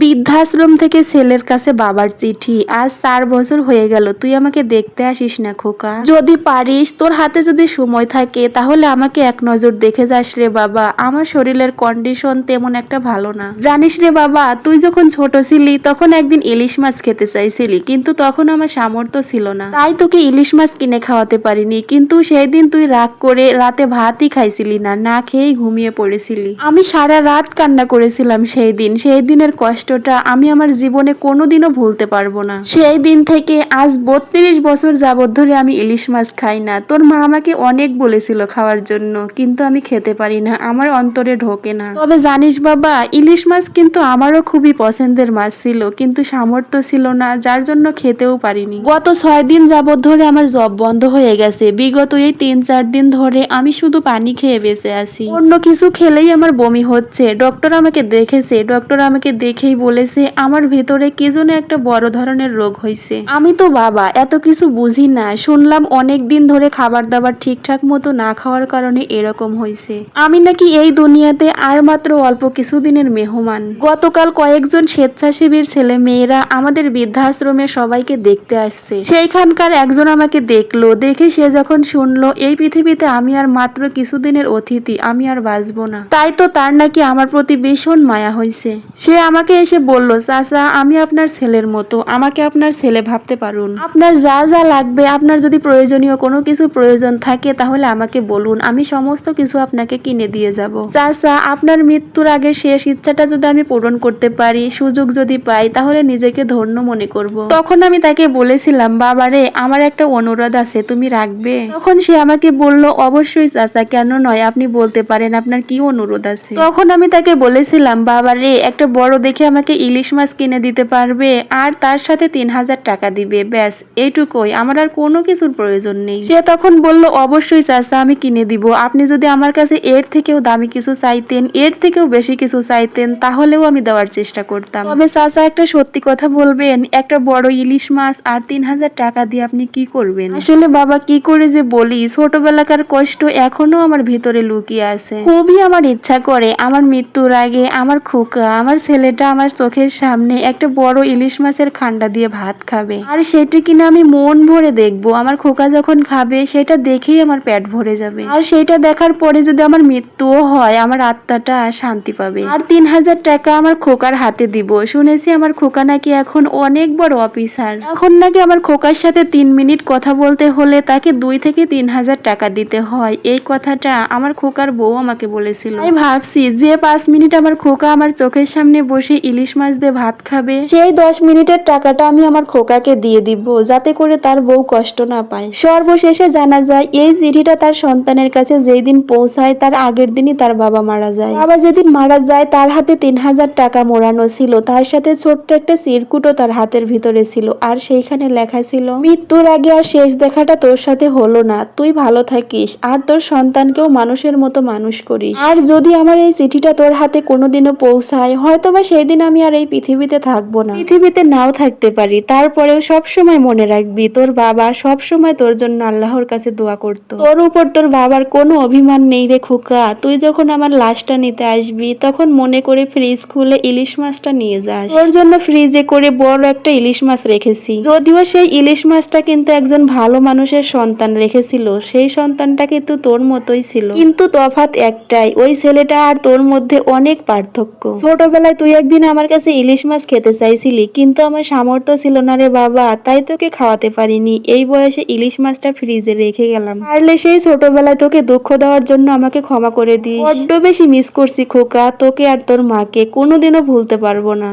বৃদ্ধাশ্রম থেকে ছেলের কাছে বাবার চিঠি। আজ চার বছর হয়ে গেল, তুই আমাকে দেখতে আসিস না খোকা। যদি পারিস, তোর হাতে যদি সময় থাকে, তাহলে আমাকে এক নজর দেখে যাস রে বাবা। আমার শরীরের কন্ডিশন তেমন একটা ভালো না। জানিস রে বাবা, তুই যখন ছোট ছিলি, তখন একদিন ইলিশ মাছ খেতে চাইছিলি, কিন্তু তখন আমার সামর্থ্য ছিল না। তাই তোকে ইলিশ মাছ কিনে খাওয়াতে পারিনি, কিন্তু সেই দিন তুই রাগ করে রাতে ভাতই খাইছিলি না না খেয়েই ঘুমিয়ে পড়েছিলি। আমি সারা রাত কান্না করেছিলাম সেই দিন। সেই দিনের কষ্টটা আমি আমার জীবনে কোনোদিনও ভুলতে পারব না। সেই দিন থেকে আজ বত্রিশ বছর যাবত ধরে আমি ইলিশ মাছ খাই না। তোর মা আমাকে অনেক বলেছিল খাওয়ার জন্য, কিন্তু আমি খেতে পারি না, আমার অন্তরে ঢোকে না। তবে জানিস বাবা, ইলিশ মাছ কিন্তু আমারও খুবই পছন্দের মাছ ছিল, কিন্তু সামর্থ্য ছিল না, যার জন্য খেতেও পারিনি। গত ছয় দিন যাবত ধরে আমার জব বন্ধ হয়ে গেছে। বিগত এই তিন চার দিন ধরে আমি শুধু পানি খেয়ে বেঁচে আছি। অন্য কিছু খেলেই আমার বমি হচ্ছে। ডক্টর আমাকে দেখেছে। ডক্টর আমাকে দেখেই বলেছে, আমার ভেতরে কি যেন একটা বড় ধরনের রোগ হয়েছে আমি তো বাবা, এত কিছু বুঝি না। শুনলাম অনেক দিন ধরে খাবার দাবার ঠিকঠাক মতো না খাওয়ার কারণে এরকম হয়েছে আমি নাকি এই দুনিয়াতে আর মাত্র অল্প কিছুদিনের মেহমান। গতকাল কয়েকজন স্বেচ্ছাসেবীর ছেলে মেয়েরা আমাদের বৃদ্ধাশ্রমের সবাইকে দেখতে আসছে। সেইখানকার একজন আমাকে দেখল। দেখে সে যখন শুনলো, এই পৃথিবীতে আমি আর মাত্র কিছুদিনের অতিথি, আমি আর বাঁচবো না। তাই তো তার নাকি আমার প্রতি ভীষণ মায়া হয়েছে সে আমাকে এসে বলল, চাচা, আমি আপনার ছেলের মতো। আমাকে আপনার ছেলে ভাবতে পারুন। আপনার যা যা লাগবে, আপনার যদি প্রয়োজনীয় কোনো কিছু প্রয়োজন থাকে, তাহলে আমাকে বলুন। আমি সমস্ত কিছু আপনাকে কিনে দিয়ে যাব। চাচা, আপনার মৃত্যুর আগে শেষ ইচ্ছাটা যদি আমি পূরণ করতে পারি, সুযোগ যদি পাই, তাহলে নিজেকে ধন্য মনে করব। তখন আমি তাকে বলেছিলাম, বাবারে, আমার একটা অনুরোধ আছে, তুমি রাখবে? তখন সে আমাকে বলল, অবশ্যই চাচা, কেন নয়? আপনি বলতে পারেন, আপনার কি অনুরোধ আছে? তখন আমি তাকে বলেছিলাম, বাবারে, একটা বড় দেখে আমাকে ইলিশ মাছ কিনে দিতে পারবে আর তার সাথে তিন হাজার টাকা দিবে। ব্যাস এইটুকুই আমার আর কোনো কিছুর প্রয়োজন নেই। সে তখন বলল, অবশ্যই চাচা, আমি কিনে দিব। আপনি যদি আমার কাছে এর থেকেও দামি কিছু চাইতেন, এর থেকেও বেশি কিছু চাইতেন, তাহলেও আমি দেওয়ার চেষ্টা করতাম। তবে চাচা একটা সত্যি কথা বলবেন, একটা বড় ইলিশ মাছ আর তিন হাজার টাকা দিয়ে আপনি কি করবেন? আসলে বাবা, কি করে যে বলি, ছোটবেলাকার কষ্ট এখনও আমার ভিতরে লুকিয়ে আছে। খুবই আমার ইচ্ছা করে, আমার মৃত্যুর আগে, আমার খোকা, আমার ছেলেটা আমার চোখের সামনে একটা বড় ইলিশ মাছের খান্ডা দিয়ে ভাত খাবে। আর সেটা কিনা আমি মন ভরে দেখব। আমার খোকা যখন খাবে, সেটা দেখেই আমার পেট ভরে যাবে। আর সেটা দেখার পরে যদি আমার মৃত্যুও হয়, আমার আত্মাটা শান্তি পাবে। আর তিন হাজার টাকা আমার খোকার হাতে দিব। শুনেছি আমার খোকা নাকি এখন অনেক বড় অফিসার। এখন নাকি আমার খোকার সাথে তিন মিনিট কথা বলতে হলে তাকে দুই থেকে তিন হাজার টাকা দিতে হয়। এই কথাটা আমার খোকার বউ আমাকে বলেছিল। আমি ভাবছি, যে পাঁচ মিনিট আমার খোকা আমার চোখের সামনে বসে ইলিশ মাছ দিয়ে ভাত খাবে? সেই দশ মিনিটের টাকাটা আমি আমার খোকাকে দিয়ে দিব, যাতে করে তার বউ কষ্ট না পায়। সর্বশেষে জানা যায়, এই চিঠিটা তার সন্তানের কাছে যেই দিন পৌঁছায়, তার আগের দিনই তার বাবা মারা যায়। বাবা যেদিন মারা যায়, তার হাতে তিন হাজার টাকা মোড়ানো ছিল। তার সাথে ছোট্ট একটা চিরকুটও তার হাতের ভিতরে ছিল, আর সেইখানে লেখা ছিল, মৃত্যুর আগে আর শেষ দেখাটা তোর সাথে হলো না। তুই ভালো থাকিস, আর তোর সন্তানকেও মানুষের মতো মানুষ করিস। আর যদি আমার এই চিঠিটা তোর হাতে কোনোদিনও পৌঁছায়, হয়তোবা সেই দিন আমি আর এই পৃথিবীতে থাকব না। পৃথিবীতে নাও থাকতে পারি, তারপরেও সব সময় মনে রাখবি, তোর বাবা সব সময় তোর জন্য আল্লাহর কাছে দোয়া করতো। তোর উপর তোর বাবার কোনো অভিমান নেই রে খোকা। তুই যখন আমার লাশটা নিতে আসবি, তখন মনে করে ফ্রিজ খুলে ইলিশ মাছটা নিয়ে যাস। তোর জন্য ফ্রিজে করে বড় একটা ইলিশ মাছ রেখেছি। যদিও সেই ইলিশ মাছটা কিন্তু একজন ভালো মানুষের সন্তান রেখেছিল, সেই সন্তানটা কিন্তু তোর মতোই ছিল। কিন্তু তফাৎ একটাই, ওই ছেলেটা আর তোর মধ্যে অনেক পার্থক্য। ছোটবেলায় তুই একদিন আমার কাছে ইলিশ মাছ খেতে চাইছিলি, কিন্তু আমার সামর্থ্য ছিল না রে বাবা, তাই তোকে খাওয়াতে পারিনি। এই বয়সে ইলিশ মাছটা ফ্রিজে রেখে গেলাম। পারলে সেই ছোটবেলায় তোকে দুঃখ দেওয়ার জন্য আমাকে ক্ষমা করে দিস। বড্ড বেশি মিস করছি খোকা, তোকে আর তোর মাকে, কোনোদিনও ভুলতে পারব না।